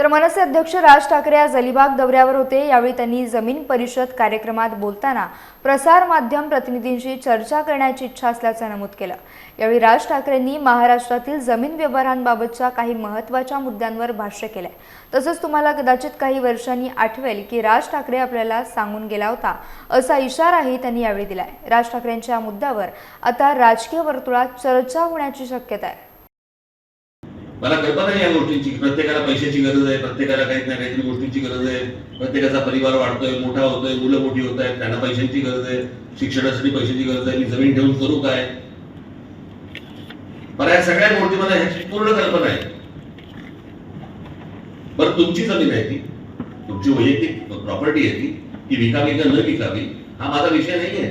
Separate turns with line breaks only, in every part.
तर मनसे अध्यक्ष राज ठाकरे आज अलिबाग दौऱ्यावर होते. यावेळी त्यांनी जमीन परिषद कार्यक्रमात बोलताना प्रसार माध्यम प्रतिनिधींशी चर्चा करण्याची इच्छा असल्याचं नमूद केलं. यावेळी राज ठाकरेंनी महाराष्ट्रातील जमीन व्यवहारांबाबतच्या काही महत्त्वाच्या मुद्द्यांवर भाष्य केलंय. तसंच तुम्हाला कदाचित काही वर्षांनी आठवेल की राज ठाकरे आपल्याला सांगून गेला होता असा इशाराही त्यांनी यावेळी दिलाय. राज ठाकरेंच्या या मुद्द्यावर आता राजकीय वर्तुळात चर्चा होण्याची शक्यता आहे.
मला कल्पना आहे या गोष्टींची. प्रत्येकाला पैशाची गरज आहे प्रत्येकाला काहीत ना काहीतरी गोष्टींची गरज आहे. प्रत्येकाचा परिवार वाढतोय मोठा होतोय मुलं मोठी होत आहेत त्यांना पैशांची गरज आहे शिक्षणासाठी पैशाची गरज आहे मी जमीन ठेवून करू काय? मला या सगळ्या गोष्टी मला ह्याची पूर्ण कल्पना आहे. बरं तुमची जमीन आहे ती. तुमची वैयक्तिक प्रॉपर्टी आहे ती. ती विकावी का न विकावी हा माझा विषय नाही आहे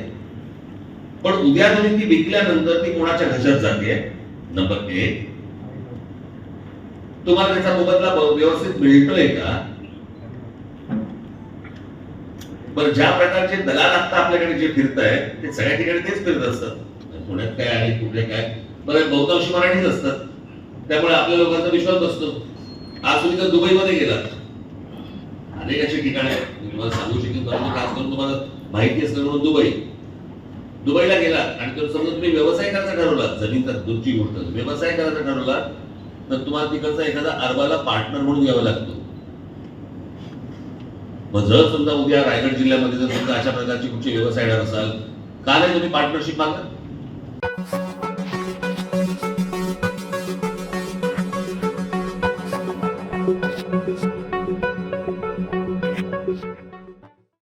पण उद्या तुम्ही ती विकल्यानंतर ती कोणाच्या घशात जाते? नंबर एक. तुम्हाला त्याचा मोबदला व्यवस्थित मिळतोय का? बरं ज्या प्रकारचे दलाल आता आपल्याकडे जे फिरत आहेत ते सगळ्या ठिकाणी तेच फिरत असतात. पुण्यात काय आणि कुठे काय? बरं बहुतांश मराठीच असतात. त्यामुळे आपल्या लोकांचा विश्वास बसतो. आज तुम्ही तर दुबईमध्ये गेलात. अनेक अशी ठिकाणे आहेत. तुम्हाला सांगू शकेन परंतु खास करून तुम्हाला माहिती असलं म्हणून दुबई. दुबईला गेलात आणि तर समजा तुम्ही व्यवसाय करायचा ठरवला जमीन तर दूरची गोष्ट. व्यवसाय करायचा ठरवला तर तुम्हाला तिकडचा एखादा अरबाला पार्टनर म्हणून घ्यावा लागतो. मग जर समजा उद्या रायगड जिल्ह्यामध्ये जर समजा अशा प्रकारची कुठची व्यवसाय असाल का नाही तुम्ही पार्टनरशिप मागा